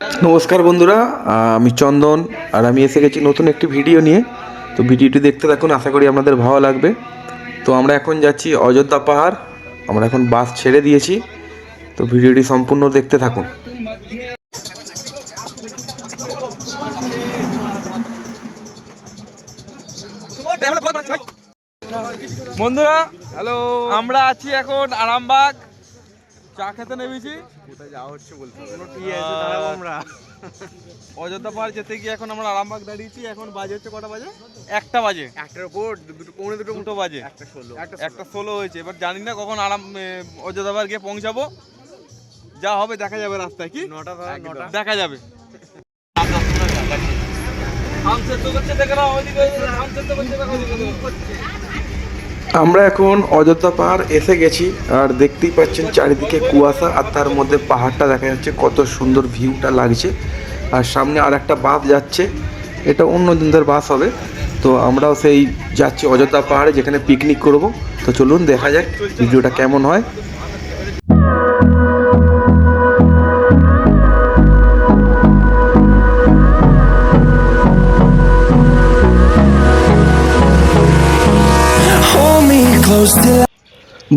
নমস্কার বন্ধুরা আমি চন্দন, আর আমি এসে গেছি নতুন একটি ভিডিও নিয়ে। তো ভিডিওটি দেখতে থাকুন, আশা করি আপনাদের ভালো লাগবে। তো আমরা এখন যাচ্ছি অযোধ্যা পাহাড়, আমরা এখন বাস ছেড়ে দিয়েছি। তো ভিডিওটি সম্পূর্ণ দেখতে থাকুন। বন্ধুরা হ্যালো আমরা আছি এখন আরামবাগ। চা খেতে নেমেছি আর অযোধ্যা পাহাড় যেতে গিয়ে এখন আমরা আরামবাগ দাঁড়িয়েছি এখন বাজে হচ্ছে কটা বাজে? একটা বাজে। একটার উপর দুটো পৌনে দুটো দুটো বাজে। একটা ষোলো। একটা ষোলো। হয়েছে। এবার জানি না কখন আরাম অযোধ্যা পাহাড় গিয়ে পৌঁছাবো। যা হবে দেখা যাবে রাস্তায় কি? নটা দেখা যাবে। আম সেদ্ধ করছে দেখে ওইদিকে, আম সেদ্ধ করছে দেখো, ওইদিকে। আমরা এখন অযোধ্যা পাহাড় এসে গেছি, আর দেখতেই পাচ্ছেন চারিদিকে কুয়াশা, আর তার মধ্যে পাহাড়টা দেখা যাচ্ছে কত সুন্দর ভিউটা লাগছে। আর সামনে আর একটা বাস যাচ্ছে, এটা অন্য দিনদের বাস হবে। তো আমরাও সেই যাচ্ছি অযোধ্যা পাহাড়ে যেখানে পিকনিক করব। তো চলুন দেখা যাক ভিডিওটা কেমন হয়।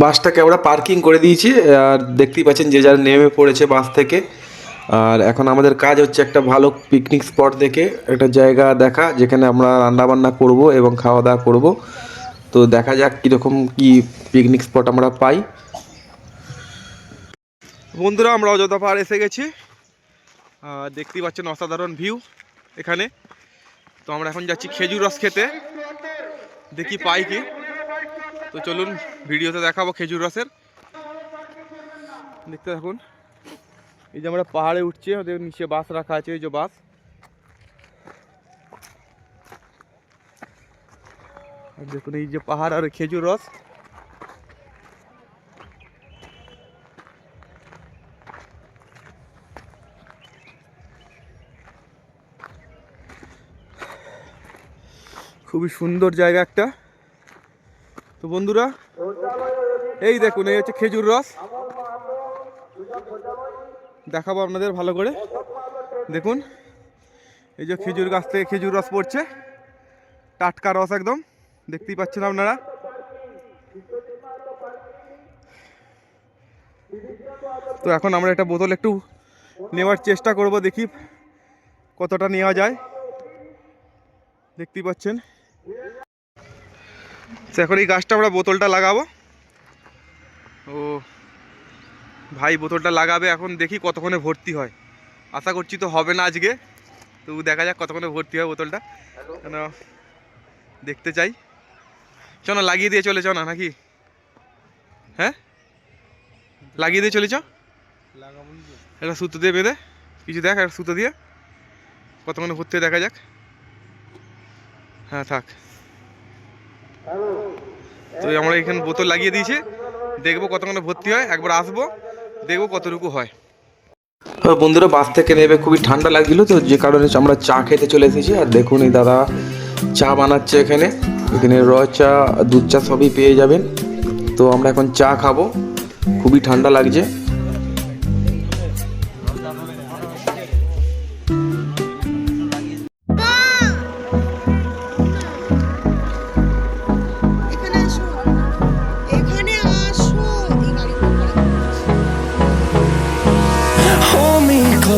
বাসটাকে আমরা পার্কিং করে দিয়েছি, আর দেখতেই পাচ্ছেন যে যার নেমে পড়েছে বাস থেকে। আর এখন আমাদের কাজ হচ্ছে একটা ভালো পিকনিক স্পট দেখে একটা জায়গা দেখা, যেখানে আমরা রান্নাবান্না করব এবং খাওয়া দাওয়া করব। তো দেখা যাক কীরকম কি পিকনিক স্পট আমরা পাই। বন্ধুরা, আমরা অযোধ্যা পাহাড় এসে গেছি। দেখতেই পাচ্ছেন অসাধারণ ভিউ এখানে। তো আমরা এখন যাচ্ছি খেজুর রস খেতে। দেখি পাই কি। তো চলুন ভিডিওতে দেখাবো খেজুর রসের। দেখতে থাকুন। এই যে আমরা পাহাড়ে উঠছি, ওদের নিচে বাস রাখা আছে, এই যে বাস দেখুন, এই যে পাহাড় আর খেজুর রস। খুবই সুন্দর জায়গা একটা। তো বন্ধুরা, এই দেখুন, এই হচ্ছে খেজুর রস। দেখাবো আপনাদের ভালো করে। দেখুন, এই যে খেজুর গাছ থেকে খেজুর রস পড়ছে। টাটকা রস একদম, দেখতেই পাচ্ছেন আপনারা। তো এখন আমরা একটা বোতল একটু নেওয়ার চেষ্টা করব, দেখি কতটা নেওয়া যায়। দেখতেই পাচ্ছেন। তো এখন এই গাছটা আমরা বোতলটা লাগাবো। ও ভাই বোতলটা লাগাবে এখন দেখি কতক্ষণে ভর্তি হয়। আশা করছি তো হবে না আজকে। তবু দেখা যাক কতক্ষণে ভর্তি হয় বোতলটা। কেন দেখতে চাই। চ না লাগিয়ে দিয়ে চলে চ না নাকি? হ্যাঁ? লাগিয়ে দিয়ে চলে চ একটা সুতো দিয়ে বেঁধে কিছু দেখ একটা সুতো দিয়ে। কতক্ষণে ভর্তি দেখা যাক। হ্যাঁ থাক। তো আমরা এখানে বোতল লাগিয়ে দিয়েছি। দেখব কতক্ষণে ভর্তি হয়। একবার আসব, দেখব কতটুকু হয়। বন্ধুরা, বাস থেকে নেবে খুবই ঠান্ডা লাগছিল, তো যে কারণে আমরা চা খেতে চলে এসেছি। আর দেখুন এই দাদা চা বানাচ্ছে এখানে। এখানে র চা, দুধ চা সবই পেয়ে যাবেন। তো আমরা এখন চা খাব। খুবই ঠান্ডা লাগছে।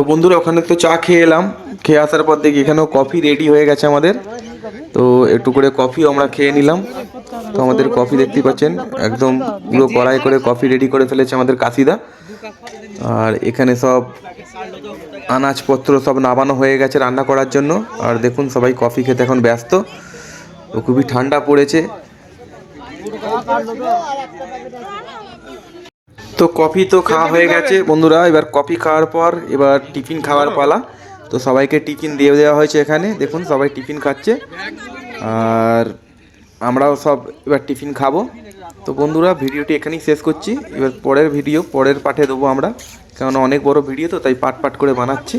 তো বন্ধুরা, ওখানে তো চা খেয়ে এলাম। খেয়ে আসার পর দেখি এখানেও কফি রেডি হয়ে গেছে আমাদের। তো একটু করে কফি আমরা খেয়ে নিলাম। তো আমাদের কফি দেখতেই পাচ্ছেন, একদম পুরো কড়াই করে কফি রেডি করে ফেলেছে আমাদের কাশিদা। আর এখানে সব আনাজপত্র সব নামানো হয়ে গেছে রান্না করার জন্য। আর দেখুন, সবাই কফি খেতে এখন ব্যস্ত। তো খুবই ঠান্ডা পড়েছে। তো কফি তো খাওয়া হয়ে গেছে। বন্ধুরা এবার কফি খাওয়ার পর এবার টিফিন খাওয়ার পালা। তো সবাইকে টিফিন দিয়ে দেওয়া হয়েছে এখানে। দেখুন সবাই টিফিন খাচ্ছে। আর আমরাও সব এবার টিফিন খাব। তো বন্ধুরা ভিডিওটি এখানেই শেষ করছি। এবার পরের ভিডিও পরের পাঠে দেবো আমরা। কারণ অনেক বড় ভিডিও তো তাই পাট পাট করে বানাচ্ছি।